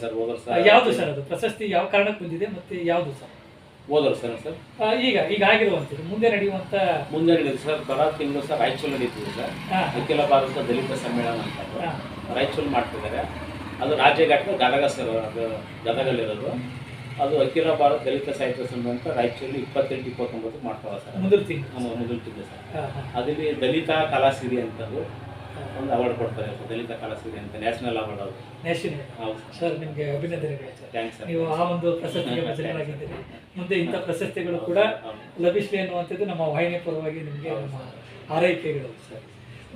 ಸರ್ ಹೋದ ವರ್ಷ ಯಾವುದು ಸರ್ ಅದು? ಪ್ರಶಸ್ತಿ ಯಾವ ಕಾರಣಕ್ಕೆ ಬಂದಿದೆ ಮತ್ತೆ ಯಾವುದು ಸರ್? ಹೋದ್ರು ಸರ್? ಸರ್ ಈಗ ಈಗ ಆಗಿರುವಂಥದ್ದು ಮುಂದೆ ನಡೆಯುವಂಥ ಮುಂದೆ ನಡೆಯುತ್ತೆ ಸರ್ ಬರೋ ತಿಂಗಳು ಸರ್ ರಾಯಚೂರು ನಡೀತಿದೆ ಸರ್. ಅಖಿಲ ಭಾರತ ದಲಿತ ಸಮ್ಮೇಳನ ಅಂತ ರಾಯಚೂರು ಮಾಡ್ತಿದ್ದಾರೆ. ಅದು ರಾಜ್ಯಘಾಟದ ಗದಗ ಸರ್ ಅದು ಗದಗಲ್ಲಿರೋದು. ಅದು ಅಖಿಲ ಭಾರತ ದಲಿತ ಸಾಹಿತ್ಯ ಸಂಘ ಅಂತ ರಾಯಚೂರಲ್ಲಿ ಇಪ್ಪತ್ತೆಂಟು ಇಪ್ಪತ್ತೊಂಬತ್ತು ಮಾಡ್ತಾವ ಸರ್. ಮುಂದಿನ ತಿಂಗಳು ಸರ್. ಅದರಲ್ಲಿ ದಲಿತ ಕಲಾಸಿರಿ ಅಂತದ್ದು ಒಂದು ಅವಾರ್ಡ್ ಕೊಡ್ತಾರೆ ದಲಿತ ಕಲಾಸಿರಿ ಅಂತ ನ್ಯಾಷನಲ್ ಅವಾರ್ಡ್ ಅವರು ನ್ಯಾಷನಲ್ ಹೌದು ಸರ್. ನಿಮಗೆ ಅಭಿನಂದನೆಗಳು ಸರ್. Thanks sir. ನೀವು ಆ ಒಂದು ಪ್ರಶಸ್ತಿಗೆ ಮುಂದೆ ಇಂಥ ಪ್ರಶಸ್ತಿಗಳು ಕೂಡ ಲಭಿಸಲಿ ಅನ್ನುವಂಥದ್ದು ನಮ್ಮ ವಾಹಿನಿ ಪರವಾಗಿ ನಿಮಗೆ ಆರೈಕೆಗಳು ಸರ್.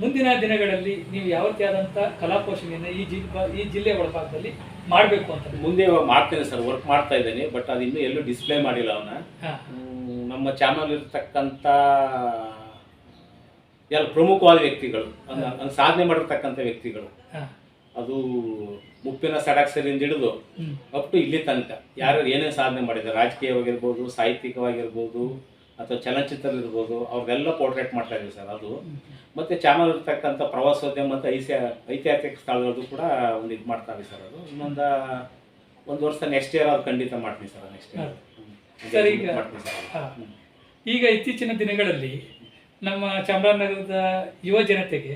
ಮುಂದಿನ ದಿನಗಳಲ್ಲಿ ನೀವು ಯಾವ ರೀತಿಯಾದಂಥ ಕಲಾ ಪೋಷಣೆಯನ್ನು ಈ ಜಿಲ್ಲೆ ಈ ಜಿಲ್ಲೆ ಒಳಭಾಗದಲ್ಲಿ ಮಾಡಬೇಕು ಅಂತ. ಮುಂದೆ ಮಾಡ್ತೇನೆ ಸರ್ ವರ್ಕ್ ಮಾಡ್ತಾ ಇದ್ದೇನೆ ಬಟ್ ಅದು ಇನ್ನೂ ಎಲ್ಲೂ ಡಿಸ್ಪ್ಲೇ ಮಾಡಿಲ್ಲ ಅವನ ನಮ್ಮ ಚಾನಲ್ ಇರತಕ್ಕಂಥ ಎಲ್ಲ ಪ್ರಮುಖವಾದ ವ್ಯಕ್ತಿಗಳು ಸಾಧನೆ ಮಾಡಿರ್ತಕ್ಕಂಥ ವ್ಯಕ್ತಿಗಳು. ಅದು ಮುಪ್ಪಿನ ಸಡಾಕ್ಷರಿಂದ ಹಿಡಿದು ಹ್ಞೂ ಅಪ್ ಟು ಇಲ್ಲಿ ತನಕ. ಯಾರು ಏನೇನು ಸಾಧನೆ ಮಾಡಿದ್ದಾರೆ ರಾಜಕೀಯವಾಗಿರ್ಬೋದು ಸಾಹಿತ್ಯಿಕವಾಗಿರ್ಬೋದು ಅಥವಾ ಚಲನಚಿತ್ರ ಇರ್ಬೋದು ಅವ್ರದ್ದೆಲ್ಲ ಪೋರ್ಟ್ರೇಟ್ ಮಾಡ್ತಾ ಇದ್ದೀವಿ ಸರ್ ಅದು. ಮತ್ತು ಚಾನಲ್ ಇರ್ತಕ್ಕಂಥ ಪ್ರವಾಸೋದ್ಯಮ ಮತ್ತು ಐಸ ಐತಿಹಾಸಿಕ ಸ್ಥಳಗಳದ್ದು ಕೂಡ ಒಂದು ಇದು ಮಾಡ್ತಾರೆ ಸರ್ ಅದು. ಇನ್ನೊಂದು ಒಂದು ವರ್ಷ ನೆಕ್ಸ್ಟ್ ಇಯರ್ ಅದು ಖಂಡಿತ ಮಾಡ್ತೀನಿ ಸರ್ ನೆಕ್ಸ್ಟ್ ಇಯರ್ ಸರ್, ಈಗ- ಮಾಡ್ತೀನಿ ಸರ್ ಹಾಂ. ಈಗ ಇತ್ತೀಚಿನ ದಿನಗಳಲ್ಲಿ ನಮ್ಮ ಚಾಮರಾಜನಗರದ ಯುವ ಜನತೆಗೆ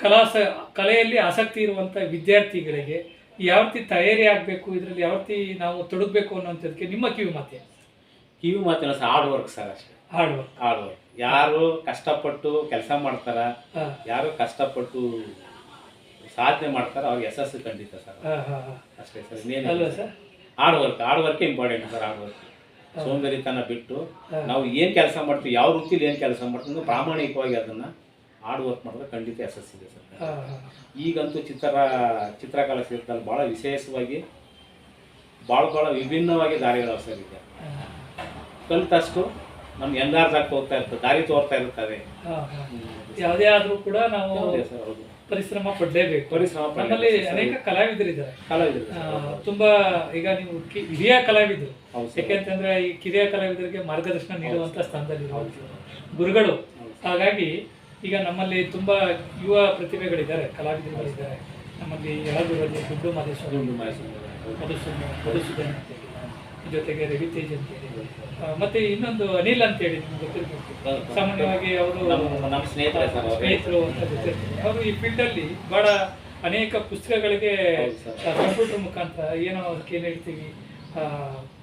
ಕಲಾ ಸ ಕಲೆಯಲ್ಲಿ ಆಸಕ್ತಿ ಇರುವಂಥ ವಿದ್ಯಾರ್ಥಿಗಳಿಗೆ ಯಾವ ರೀತಿ ತಯಾರಿ ಆಗಬೇಕು ಇದರಲ್ಲಿ ಯಾವ ರೀತಿ ನಾವು ತೊಡಗಬೇಕು ಅನ್ನೋಂಥದ್ದಕ್ಕೆ ನಿಮ್ಮ ಕಿವಿ ಮಾತೆ ಕಿವಿ ಮಾತಿನ ಸರ್ ಹಾರ್ಡ್ ವರ್ಕ್ ಸರ್ ಅಷ್ಟೇ. ಹಾರ್ಡ್ ವರ್ಕ್ ಹಾರ್ಡ್ ವರ್ಕ್ ಯಾರು ಕಷ್ಟಪಟ್ಟು ಕೆಲಸ ಮಾಡ್ತಾರ ಯಾರು ಕಷ್ಟಪಟ್ಟು ಸಾಧನೆ ಮಾಡ್ತಾರ ಅವ್ರಿಗೆ ಯಶಸ್ಸು ಖಂಡಿತ ಸರ್. ಅಷ್ಟೇ ಸರ್ ಇನ್ನೇನು sir. Hard work hard work important sir hard work ಸೌಂದರ್ಯತನ ಬಿಟ್ಟು ನಾವು ಏನು ಕೆಲಸ ಮಾಡ್ತೀವಿ ಯಾವ ವೃತ್ತಿಲಿ ಏನು ಕೆಲಸ ಮಾಡ್ತೀವಿ ಪ್ರಾಮಾಣಿಕವಾಗಿ ಅದನ್ನ ಹಾರ್ಡ್ ವರ್ಕ್ ಮಾಡಿದ್ರೆ ಖಂಡಿತ ಯಶಸ್ಸಿದೆ ಸರ್. ಈಗಂತೂ ಚಿತ್ರ ಚಿತ್ರಕಲಾ ಕ್ಷೇತ್ರದಲ್ಲಿ ಭಾಳ ವಿಶೇಷವಾಗಿ ಭಾಳ ಭಾಳ ವಿಭಿನ್ನವಾಗಿ ದಾರಿಗಳು ಸರ್ ಇದೆ ಕಲಿತಷ್ಟು ನಮ್ಗೆ ಎಂದಾರ್ದಕ್ಕೆ ಹೋಗ್ತಾ ಇರ್ತದೆ ದಾರಿ ತೋರ್ತಾ ಹಾಂ ಯಾವುದೇ ಆದರೂ ಕೂಡ ನಾವು ಪರಿಶ್ರಮ ಪಡಲೇಬೇಕು. ಪರಿಶ್ರಮ ನಮ್ಮಲ್ಲಿ. ಅನೇಕ ಕಲಾವಿದರಿದ್ದಾರೆ ಕಲಾವಿದರು ತುಂಬಾ ಈಗ ನೀವು ಹಿರಿಯ ಕಲಾವಿದರು. ಯಾಕೆಂತಂದ್ರೆ ಈ ಕಿರಿಯ ಕಲಾವಿದರಿಗೆ ಮಾರ್ಗದರ್ಶನ ನೀಡುವಂತ ಸ್ಥಾನದಲ್ಲಿ ಗುರುಗಳು. ಹಾಗಾಗಿ ಈಗ ನಮ್ಮಲ್ಲಿ ತುಂಬಾ ಯುವ ಪ್ರತಿಭೆಗಳಿದ್ದಾರೆ ಕಲಾವಿದರುಗಳಿದ್ದಾರೆ. ನಮ್ಮಲ್ಲಿ ಯಳಗುರಲ್ಲಿ ದುಡ್ಡು ಮೈಸೂರು ಮಧುಸೂದನ್ ಮಧುಸೂದನ್ ಜೊತೆಗೆ ರವಿತೇಜ್ ಅಂತೇಳಿ ಆ, ಮತ್ತೆ ಇನ್ನೊಂದು ಅನಿಲ್ ನಿಮ್ಗೆ ಗೊತ್ತಿರ್ಬೇಕು ಸಾಮಾನ್ಯವಾಗಿ ಅವರು ನಮ್ಮ ಸ್ನೇಹಿತರೆ ಅವರು. ಸ್ನೇಹಿತರು ಅಂತ ಗೊತ್ತಿರ್ತಾರೆ ಅವರು ಈ ಫೀಲ್ಡಲ್ಲಿ ಬಹಳ ಅನೇಕ ಪುಸ್ತಕಗಳಿಗೆ. ಕಂಪ್ಯೂಟರ್ ಮುಖಾಂತರ ಏನೋ ಅದಕ್ಕೆ ಏನು ಹೇಳ್ತೀವಿ.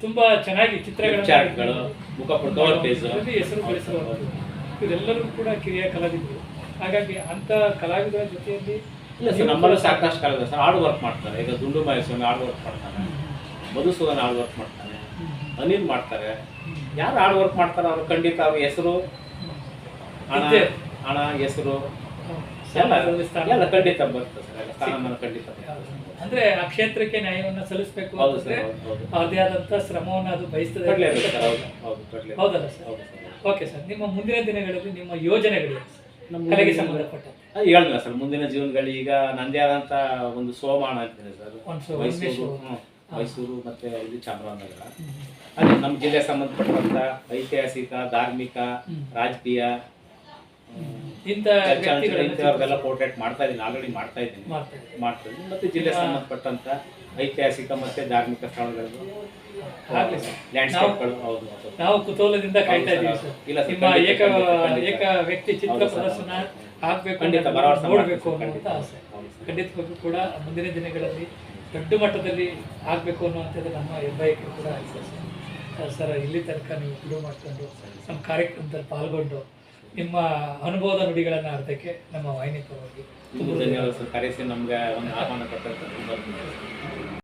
ತುಂಬಾ ಚೆನ್ನಾಗಿ ಚಿತ್ರಗಳನ್ನು ಹೆಸರು ಗಳಿಸುವಂಥದ್ದು ಇವರೆಲ್ಲರೂ ಕೂಡ ಕಿರಿಯ ಕಲಾವಿದರು. ಹಾಗಾಗಿ ಅಂತ ಕಲಾವಿದರ ಜೊತೆಯಲ್ಲಿ ಇಲ್ಲ ಸರ್ ನಮ್ಮಲ್ಲೂ ಸಾಕಷ್ಟು ಕಲಾವಿದರು. ಸರ್ ಹಾರ್ಡ್ ವರ್ಕ್ ಮಾಡ್ತಾರೆ. ಈಗ ದುಂಡು ಮಹೇಶ್ವರಿ ಹಾರ್ಡ್ ವರ್ಕ್ ಮಾಡ್ತಾನೆ. ಮಧುಸೂದನ್ ಹಾರ್ಡ್ ವರ್ಕ್ ಮಾಡ್ತಾನೆ. ಅನಿಲ್ ಮಾಡ್ತಾರೆ. ಯಾರು ಹಾರ್ಡ್ ವರ್ಕ್ ಮಾಡ್ತಾರೆ ಅವ್ರು ಖಂಡಿತ ಅವ್ರ ಹೆಸರು ಹಣ. ಹಣ ಹೆಸರು ಎಲ್ಲ ಖಂಡಿತ ಬರ್ತದೆ ಸರ್ ಎಲ್ಲ ಸ್ಥಾನಮಾನ ಖಂಡಿತ. ಅಂದ್ರೆ ಆ ಕ್ಷೇತ್ರಕ್ಕೆ ನ್ಯಾಯವನ್ನು ಸಲ್ಲಿಸಬೇಕು ಅವ್ರದೇ ಅಂತಂದ್ರೆ ಸರ್ ಹೌದು ಹೌದು. ಅದೇ ಆದಂತ ಶ್ರಮವನ್ನು ಅದು ಬಯಸ್ತದೆ ಹೌದಲ್ಲ ಸರ್? ಹೌದು ಸರ್ ಓಕೆ ಸರ್ ನಿಮ್ಮ ಮುಂದಿನ ದಿನಗಳಲ್ಲಿ ನಿಮ್ಮ ಯೋಜನೆಗಳು ಕಲೆಗೆ ಸಂಬಂಧಪಟ್ಟಂತೆ. ಅದು ಹೇಳಿದ್ನ ಸರ್ ಮುಂದಿನ ಜೀವನಗಳು ಈಗ ನಂದೇ ಆದಂತ ಒಂದು ಸೋಮಾಣ ಅಂತೇನೆ ಸರ್. ಮೈಸೂರು. ಮೈಸೂರು ಮತ್ತೆ ಇದು ಚಾಮರಾಜನಗರ. ಅದೇ ನಮ್ಮ ಜಿಲ್ಲೆ ಸಂಬಂಧಪಟ್ಟಂತ ಐತಿಹಾಸಿಕ ಧಾರ್ಮಿಕ ರಾಜಕೀಯ ಇಂಥ ಪೋರ್ಟ್ರೇಟ್ ಮಾಡ್ತಾ ಇದ್ದೀನಿ ಆಲ್ರೆಡಿ ಮಾಡ್ತಾ ಇದ್ದೀನಿ ಮಾಡ್ತಾ ಇದ್ದೀನಿ ಮತ್ತೆ ಜಿಲ್ಲೆ ಸಂಬಂಧಪಟ್ಟಂತ ಐತಿಹಾಸಿಕ ಮತ್ತೆ ಧಾರ್ಮಿಕ ಸ್ಥಳಗಳು. ಲ್ಯಾಂಡ್ಸ್ಕೇಪ್ಗಳು ಹೌದು. ನಾವು ಕುತೂಹಲದಿಂದ ಕಾಯ್ತಾ ಇದ್ದೀವಿ ಸರ್. ಇಲ್ಲ ನಿಮ್ಮ ಏಕ ಖಂಡಿತ, ಖಂಡಿತ. ಏಕ ವ್ಯಕ್ತಿ ಚಿತ್ರ ಪ್ರದರ್ಶನ ಆಗ್ಬೇಕು ಖಂಡಿತ ನೋಡ್ಬೇಕು ಅನ್ನುವಂಥ ಸರ್, ಆಸೆ ಖಂಡಿತವಾಗಿ ಕೂಡ ಮುಂದಿನ ದಿನಗಳಲ್ಲಿ ದೊಡ್ಡ ಮಟ್ಟದಲ್ಲಿ ಆಗಬೇಕು ಅನ್ನುವಂಥದ್ದು ನಮ್ಮ ಹೆಬ್ಬಯಕೆ ಕೂಡ ಆಗಿದೆ ಸರ್. ಸರ್, ಇಲ್ಲಿ ತನಕ ನೀವು ಬಿಡುವು ಮಾಡಿಕೊಂಡು ನಮ್ಮ ಕಾರ್ಯಕ್ರಮದಲ್ಲಿ ಪಾಲ್ಗೊಂಡು ನಿಮ್ಮ ಅನುಭವದ ನುಡಿಗಳನ್ನು ಅರ್ಧಕ್ಕೆ ನಮ್ಮ ವಾಹಿನಿ ಪರವಾಗಿ ತುಂಬ ಧನ್ಯವಾದ ಸರ್ ಕರೆಸಿ ನಮ್ಗೆ ಒಂದು ಆಹ್ವಾನ ಕೊಟ್ಟಂತ ತುಂಬ.